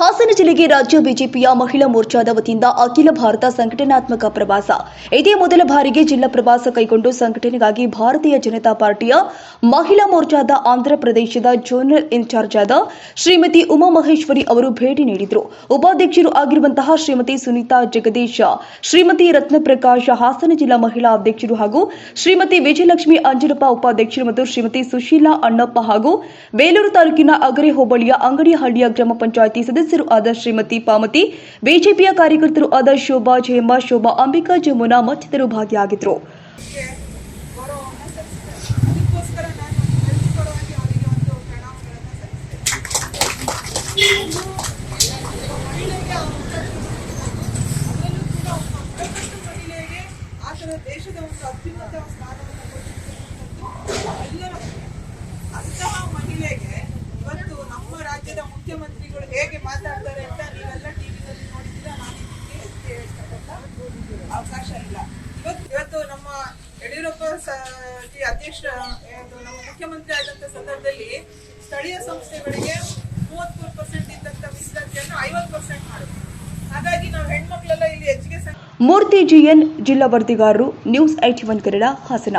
ಹಾಸನ ಜಿಲ್ಲೆಗೆ ರಾಜ್ಯ ಬಿಜೆಪಿಯ ಮಹಿಳಾ ಮೋರ್ಚಾದ ವತಿಯಿಂದ ಅಖಿಲ ಭಾರತ ಸಂಘಟನಾತ್ಮಕ ಪ್ರವಾಸ. ಇದೇ ಮೊದಲ ಬಾರಿಗೆ ಜಿಲ್ಲಾ ಪ್ರವಾಸ ಕೈಗೊಂಡು ಸಂಘಟನೆಗಾಗಿ ಭಾರತೀಯ ಜನತಾ ಪಾರ್ಟಿಯ ಮಹಿಳಾ ಮೋರ್ಚಾದ ಆಂಧ್ರಪ್ರದೇಶದ ಜೋನಲ್ ಇನ್ಚಾರ್ಜ್ ಆದ ಶ್ರೀಮತಿ ಉಮಾ ಮಹೇಶ್ವರಿ ಅವರು ಭೇಟಿ ನೀಡಿದರು. ಉಪಾಧ್ಯಕ್ಷರು ಆಗಿರುವಂತಹ ಶ್ರೀಮತಿ ಸುನೀತಾ ಜಗದೀಶ, ಶ್ರೀಮತಿ ರತ್ನಪ್ರಕಾಶ್, ಹಾಸನ ಜಿಲ್ಲಾ ಮಹಿಳಾ ಅಧ್ಯಕ್ಷರು ಹಾಗೂ ಶ್ರೀಮತಿ ವಿಜಯಲಕ್ಷ್ಮಿ ಅಂಜನಪ್ಪ ಉಪಾಧ್ಯಕ್ಷರು ಮತ್ತು ಶ್ರೀಮತಿ ಸುಶೀಲಾ ಅಣ್ಣಪ್ಪ ಹಾಗೂ ಬೇಲೂರು ತಾಲೂಕಿನ ಅಗರೆ ಹೋಬಳಿಯ ಅಂಗಡಿಹಳ್ಳಿಯ ಗ್ರಾಮ ಪಂಚಾಯಿತಿ ಸದಸ್ಯರು ಆದ ಶ್ರೀಮತಿ ಪಾಮತಿ, ಬಿಜೆಪಿಯ ಕಾರ್ಯಕರ್ತರು ಆದ ಶೋಭಾ ಜಯಮ್ಮ, ಶೋಭಾ ಅಂಬಿಕಾ, ಜಮುನಾ ಮತ್ತಿತರರು ಭಾಗಿಯಾಗಿದ್ದರು ದೇಶದ ಒಂದು ಅತ್ಯುನ್ನತ ನಾನು ಅಧ್ಯಕ್ಷ ನಮ್ಮ ಮುಖ್ಯಮಂತ್ರಿ ಆದಂತ ಸಂದರ್ಭದಲ್ಲಿ ಸ್ಥಳೀಯ ಸಂಸ್ಥೆಗಳಿಗೆ ಮೂವತ್ಮೂರು ಪರ್ಸೆಂಟ್ ಇದ್ದಂತ ಮೀಸಲಾತಿಯನ್ನು ಐವತ್ತು ಪರ್ಸೆಂಟ್ ಮಾಡಿದ್ರು ಹಾಗಾಗಿ ನಾವು ಹೆಣ್ಮಕ್ಳೆಲ್ಲ ಇಲ್ಲಿ ಹೆಚ್ಚಿಗೆ ಮೂರ್ತಿ ಜಿಎನ್ ಜಿಲ್ಲಾ ವರದಿಗಾರರು, news IT one Kannada Hassan.